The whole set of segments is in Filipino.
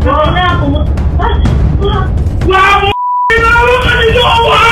Okay na, pumunta. Wow! Ginawa ka ni Jowa!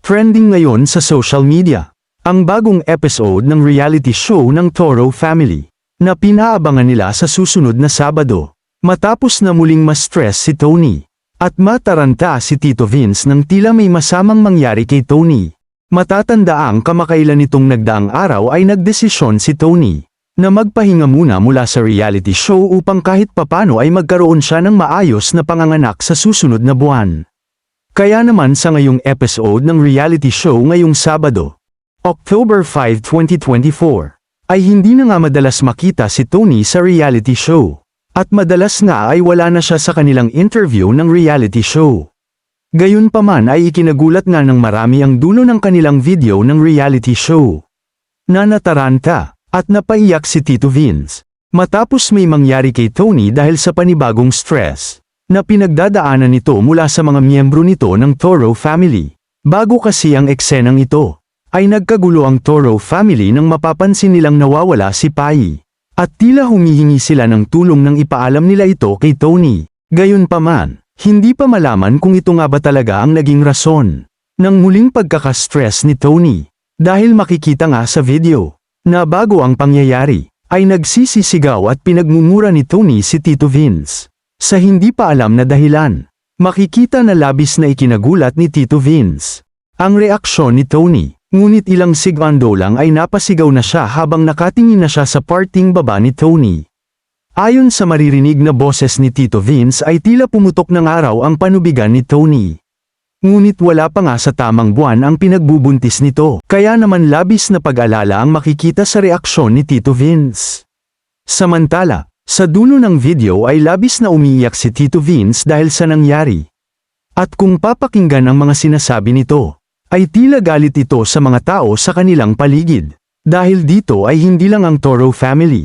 Trending ngayon sa social media, ang bagong episode ng reality show ng Toro Family, na pinaabangan nila sa susunod na Sabado. Matapos na muling ma-stress si Tony, at mataranta si Tito Vince nang tila may masamang mangyari kay Tony. Matatandaang kamakailan nitong nagdaang araw ay nagdesisyon si Tony, na magpahinga muna mula sa reality show upang kahit papano ay magkaroon siya ng maayos na panganganak sa susunod na buwan. Kaya naman sa ngayong episode ng reality show ngayong Sabado, October 5, 2024, ay hindi na nga madalas makita si Tony sa reality show. At madalas nga ay wala na siya sa kanilang interview ng reality show. Gayunpaman ay ikinagulat nga ng marami ang dulo ng kanilang video ng reality show. Nanataranta, at napaiyak si Tito Vince. Matapos may mangyari kay Tony dahil sa panibagong stress na pinagdadaanan nito mula sa mga miyembro nito ng Toro family. Bago kasi ang eksenang ito, ay nagkagulo ang Toro family nang mapapansin nilang nawawala si Pai. At tila humihingi sila ng tulong nang ipaalam nila ito kay Tony. Gayunpaman, hindi pa malaman kung ito nga ba talaga ang naging rason ng muling pagkakastress ni Tony. Dahil makikita nga sa video, na bago ang pangyayari, ay nagsisisigaw at pinagmumura ni Tony si Tito Vince. Sa hindi pa alam na dahilan, makikita na labis na ikinagulat ni Tito Vince. Ang reaksyon ni Tony, ngunit ilang segundo lang ay napasigaw na siya habang nakatingin na siya sa parting baba ni Tony. Ayon sa maririnig na boses ni Tito Vince ay tila pumutok ng araw ang panubigan ni Tony. Ngunit wala pa nga sa tamang buwan ang pinagbubuntis nito, kaya naman labis na pag-alala ang makikita sa reaksyon ni Tito Vince. Samantala, sa dulo ng video ay labis na umiiyak si Tito Vince dahil sa nangyari. At kung papakinggan ang mga sinasabi nito, ay tila galit ito sa mga tao sa kanilang paligid. Dahil dito ay hindi lang ang Toro family.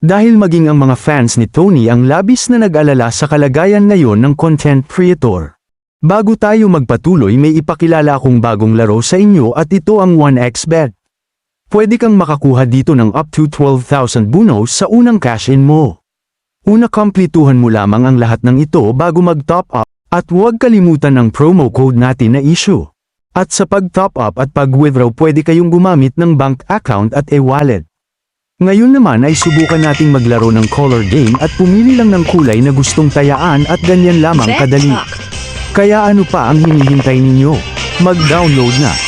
Dahil maging ang mga fans ni Tony ang labis na nag-alala sa kalagayan ngayon ng content creator. Bago tayo magpatuloy may ipakilala akong bagong laro sa inyo at ito ang 1xBet. Pwede kang makakuha dito ng up to 12,000 bonus sa unang cash-in mo. Una komplituhan mo lamang ang lahat ng ito bago mag-top up, at huwag kalimutan ng promo code natin na issue. At sa pag-top up at pag-withdraw pwede kayong gumamit ng bank account at e-wallet. Ngayon naman ay subukan nating maglaro ng color game at pumili lang ng kulay na gustong tayaan at ganyan lamang kadali. Kaya ano pa ang hinihintay ninyo? Mag-download na.